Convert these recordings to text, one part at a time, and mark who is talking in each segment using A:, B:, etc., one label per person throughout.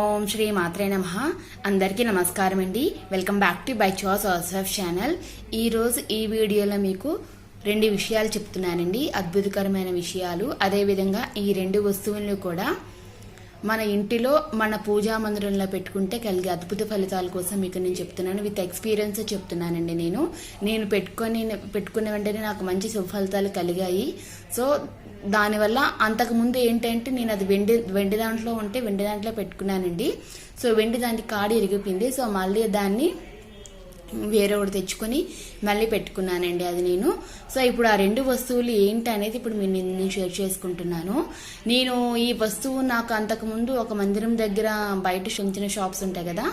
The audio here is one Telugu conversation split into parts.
A: ఓం శ్రీ మాత్రే నమ. అందరికీ నమస్కారం అండి వెల్కమ్ బ్యాక్ టు బై చాస్ ఆసఫ్ ఛానల్ ఈరోజు ఈ వీడియోలో మీకు రెండు విషయాలు చెప్తున్నానండి. అద్భుతకరమైన విషయాలు. అదేవిధంగా ఈ రెండు వస్తువులను కూడా మన ఇంటిలో మన పూజా మందిరంలో పెట్టుకుంటే కలిగే అద్భుత ఫలితాల కోసం మీకు నేను చెప్తున్నాను. విత్ ఎక్స్పీరియన్స్ చెప్తున్నానండి నేను. నేను పెట్టుకొని పెట్టుకున్న వెంటనే నాకు మంచి శుభ ఫలితాలు కలిగాయి. సో దానివల్ల అంతకుముందు ఏంటంటే నేను అది వెండి వెండి దాంట్లో ఉంటే వెండి దాంట్లో పెట్టుకున్నానండి. సో వెండి దానికి కాడి ఇరిగిపోయింది. సో మళ్ళీ దాన్ని వేరే ఒకటి తెచ్చుకొని మళ్ళీ పెట్టుకున్నానండి అది నేను. సో ఇప్పుడు ఆ రెండు వస్తువులు ఏంటి అనేది ఇప్పుడు మీరు నేను షేర్ చేసుకుంటున్నాను. నేను ఈ వస్తువు నాకు అంతకుముందు ఒక మందిరం దగ్గర బయట చిన్న షాప్స్ ఉంటాయి కదా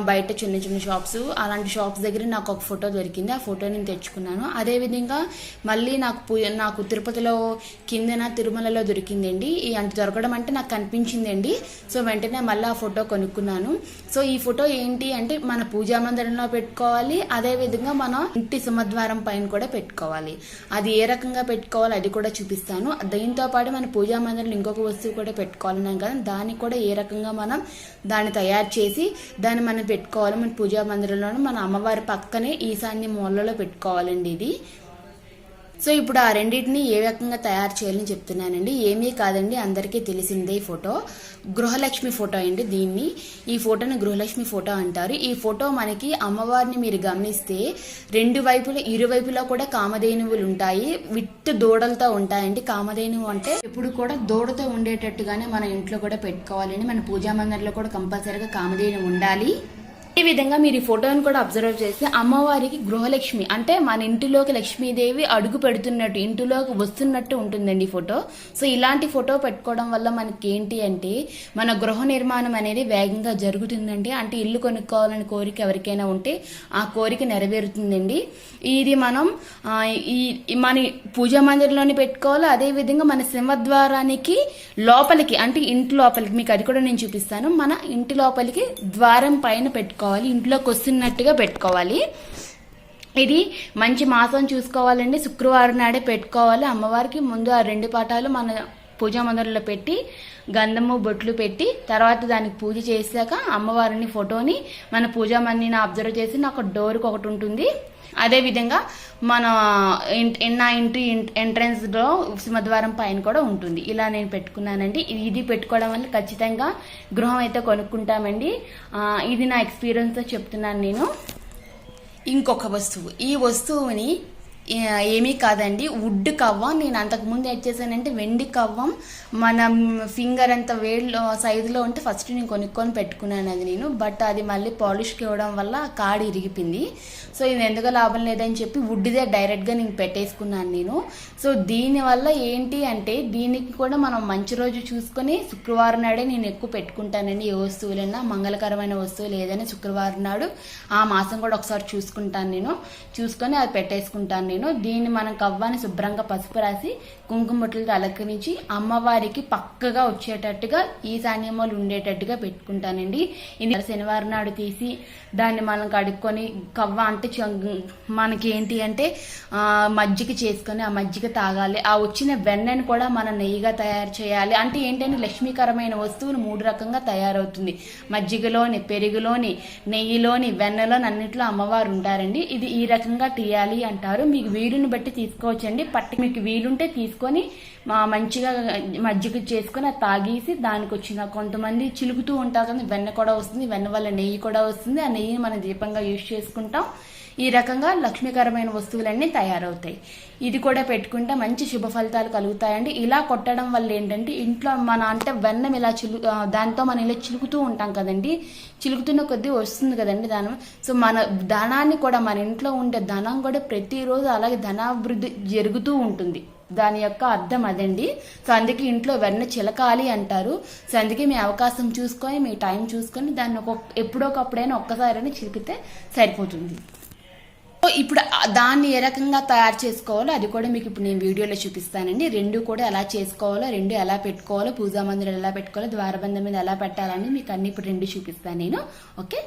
A: బయట చిన్న చిన్న షాప్స్ అలాంటి షాప్స్ దగ్గర నాకు ఒక ఫోటో దొరికింది. ఆ ఫోటో నేను తెచ్చుకున్నాను. అదేవిధంగా మళ్ళీ నాకు పూ నాకు తిరుపతిలో కిందన తిరుమలలో దొరికిందండి. ఈ అంటే దొరకడం అంటే నాకు కనిపించిందండి. సో వెంటనే మళ్ళీ ఆ ఫోటో కొనుక్కున్నాను. సో ఈ ఫోటో ఏంటి అంటే మన పూజా మందిరంలో పెట్టుకోవాలి. అదే విధంగా మన ఇంటి సింహద్వారం పైన కూడా పెట్టుకోవాలి. అది ఏ రకంగా పెట్టుకోవాలి అది కూడా చూపిస్తాను. దీంతో పాటు మన పూజా మందిరంలో ఇంకొక వస్తువు కూడా పెట్టుకోవాలన్నాం కదా దాన్ని కూడా ఏ రకంగా మనం దాన్ని తయారు చేసి దాన్ని మనం పెట్టుకోవాలి. మన పూజా మందిరంలోనూ మన అమ్మవారి పక్కనే ఈశాన్య మూలలో పెట్టుకోవాలండి ఇది. సో ఇప్పుడు ఆ రెండింటిని ఏ రకంగా తయారు చేయాలని చెప్తున్నానండి? ఏమీ కాదండి అందరికీ తెలిసిందే ఈ ఫోటో. గృహలక్ష్మి ఫోటో అండి దీన్ని. ఈ ఫోటోని గృహలక్ష్మి ఫోటో అంటారు. ఈ ఫోటో మనకి అమ్మవారిని మీరు గమనిస్తే రెండు వైపుల ఇరువైపులా కూడా కామధేనువులు ఉంటాయి. విత్ దూడలతో ఉంటాయండి. కామధేనువు అంటే ఎప్పుడు కూడా దూడతో ఉండేటట్టుగానే మన ఇంట్లో కూడా పెట్టుకోవాలండి. మన పూజా మందిరంలో కూడా కంపల్సరీగా కామధేను ఉండాలి. ఈ విధంగా మీరు ఈ ఫోటోని కూడా అబ్జర్వ్ చేస్తే అమ్మవారికి గృహలక్ష్మి అంటే మన ఇంటిలోకి లక్ష్మీదేవి అడుగు పెడుతున్నట్టు ఇంటిలోకి వస్తున్నట్టు ఉంటుందండి ఈ ఫోటో. సో ఇలాంటి ఫోటో పెట్టుకోవడం వల్ల మనకి ఏంటి అంటే మన గృహ నిర్మాణం అనేది వేగంగా జరుగుతుందండి. అంటే ఇల్లు కొనుక్కోవాలని కోరిక ఎవరికైనా ఉంటే ఆ కోరిక నెరవేరుతుందండి. ఇది మనం ఈ ఈ మన పూజా మందిరంలోని పెట్టుకోవాలి. అదే విధంగా మన సింహద్వారానికి లోపలికి అంటే ఇంటి లోపలికి మీకు అది కూడా నేను చూపిస్తాను. మన ఇంటి లోపలికి ద్వారం పైన పెట్టుకోవాలి. ఇంట్లోకి వస్తున్నట్టుగా పెట్టుకోవాలి. ఇది మంచి మాసం చూసుకోవాలండి. శుక్రవారం నాడే పెట్టుకోవాలి. అమ్మవారికి ముందు ఆ రెండు పాఠాలు మన పూజా మందిరంలో పెట్టి గంధము బొట్లు పెట్టి తర్వాత దానికి పూజ చేశాక అమ్మవారిని ఫోటోని మన పూజా మందిని అబ్జర్వ్ చేసి నాకు డోర్కి ఒకటి ఉంటుంది. అదే విధంగా మన ఇన్- నా ఇంటి ఎంట్రన్స్లో సింహద్వారం పైన కూడా ఉంటుంది. ఇలా నేను పెట్టుకున్నానండి. ఇది- ఇది పెట్టుకోవడం వల్ల ఖచ్చితంగా గృహం అయితే కొనుక్కుంటామండి. ఇది నా ఎక్స్పీరియన్స్తో చెప్తున్నాను నేను. ఇంకొక వస్తువు. ఈ వస్తువుని ఏమీ కాదండి. వుడ్ కవ్వం. నేను అంతకుముందు ఏం చేశానంటే వెండి కవ్వం మనం ఫింగర్ అంత వేడిలో సైజులో ఉంటే ఫస్ట్ నేను కొనుక్కొని పెట్టుకున్నాను అది నేను. బట్ అది మళ్ళీ పాలిష్కి ఇవ్వడం వల్ల కాడి ఇరిగిపోయింది. సో ఇది ఎందుకు లాభం లేదని చెప్పి వుడ్దే డైరెక్ట్గా నేను పెట్టేసుకున్నాను నేను. సో దీనివల్ల ఏంటి అంటే దీనికి కూడా మనం మంచి రోజు చూసుకొని శుక్రవారం నాడే నేను ఎక్కువ పెట్టుకుంటానండి. ఏ వస్తువులైనా మంగళకరమైన వస్తువులు ఏదైనా శుక్రవారం నాడు ఆ మాసం కూడా ఒకసారి చూసుకుంటాను నేను. చూసుకొని అది పెట్టేసుకుంటాను నేను. దీన్ని మనం కవ్వాన్ని శుభ్రంగా పసుపు రాసి కుంకుమ అలంకరించి అమ్మవారికి పక్కగా వచ్చేటట్టుగా ఈశాన్యములు ఉండేటట్టుగా పెట్టుకుంటానండి. ఇది శనివారం నాడు తీసి దాన్ని మనం కడుక్కొని కవ్వ అంటే చ- మనకి ఏంటి అంటే మజ్జిగ చేసుకొని ఆ మజ్జిగ తాగాలి. ఆ వచ్చిన వెన్నను కూడా మనం నెయ్యిగా తయారు చేయాలి. అంటే ఏంటంటే లక్ష్మీకరమైన వస్తువులు మూడు రకంగా తయారవుతుంది. మజ్జిగలోని పెరుగులోని నెయ్యిలోని వెన్నలోని అన్నింటిలో అమ్మవారు ఉంటారండి. ఇది ఈ రకంగా తీయాలి అంటారు. మీకు వీలుని బట్టి తీసుకోవచ్చండి. పట్టి మీకు వీలుంటే తీసుకొని మా మంచిగా మజ్జిగ చేసుకొని అది తాగేసి దానికి వచ్చిన కొంతమంది చిలుకుతూ ఉంటారు కానీ వెన్న కూడా వస్తుంది వెన్న వల్ల నెయ్యి కూడా వస్తుంది. ఆ నెయ్యిని మనం దీపంగా యూజ్ చేసుకుంటాం. ఈ రకంగా లక్ష్మీకరమైన వస్తువులన్నీ తయారవుతాయి. ఇది కూడా పెట్టుకుంటే మంచి శుభ ఫలితాలు కలుగుతాయండి. ఇలా కొట్టడం వల్ల ఏంటంటే ఇంట్లో మన అంటే వెన్నం ఇలా చిలు దాంతో మనం ఇలా చిలుకుతూ ఉంటాం కదండి. చిలుకుతున్న కొద్దీ వస్తుంది కదండి దానం. సో మన ధనాన్ని కూడా మన ఇంట్లో ఉండే ధనం కూడా ప్రతిరోజు అలాగే ధనాభివృద్ధి జరుగుతూ ఉంటుంది. దాని యొక్క అర్థం అదండి. సో అందుకే ఇంట్లో వెన్న చిలకాలి అంటారు. సో అందుకే మీ అవకాశం చూసుకొని మీ టైం చూసుకొని దాన్ని ఒక ఎప్పుడోకప్పుడైనా ఒక్కసారైనా చిలికితే సరిపోతుంది. ఇప్పుడు దాన్ని ఏ రకంగా తయారు చేసుకోవాలో అది కూడా మీకు ఇప్పుడు నేను వీడియోలో చూపిస్తానండి. రెండు కూడా ఎలా చేసుకోవాలో రెండు ఎలా పెట్టుకోవాలో పూజా మందిరం ఎలా పెట్టుకోవాలో ద్వారబంధం మీద ఎలా పెట్టాలని మీకు అన్ని ఇప్పుడు రెండు చూపిస్తాను నేను. ఓకే?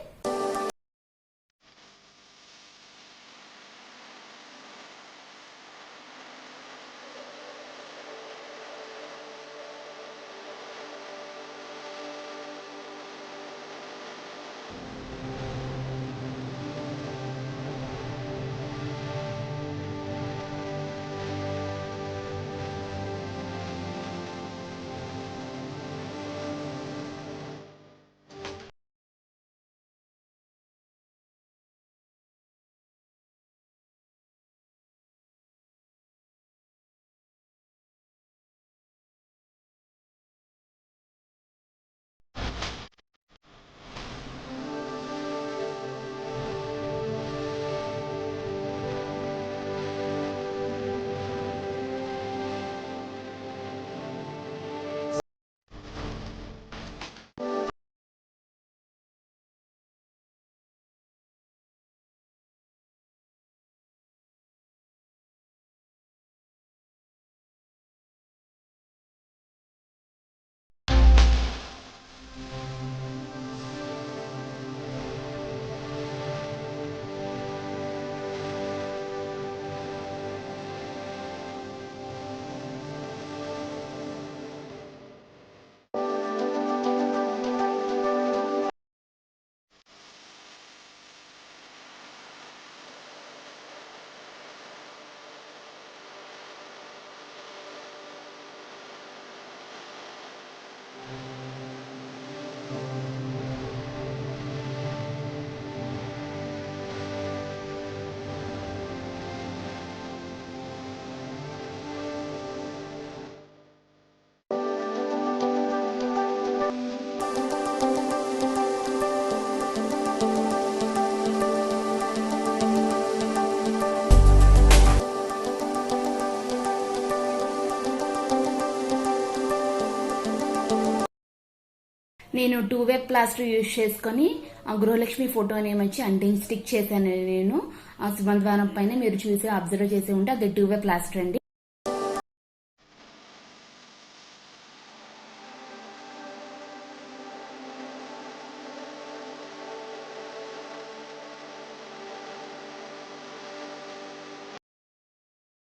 A: నేను టూ వే ప్లాస్టర్ యూజ్ చేసుకొని ఆ గృహలక్ష్మి ఫోటోని వచ్చి అంటింగ్ స్టిక్ చేశాను నేను. ఆ సుమంతవనం పైన మీరు చూసి అబ్జర్వ్ చేసి ఉంటే అది టూ వే ప్లాస్టర్ అండి.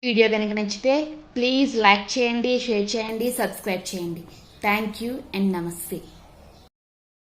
A: వీడియో కనుక నచ్చితే ప్లీజ్ లైక్ చేయండి షేర్ చేయండి సబ్స్క్రైబ్ చేయండి. థ్యాంక్ యూ అండ్ నమస్తే.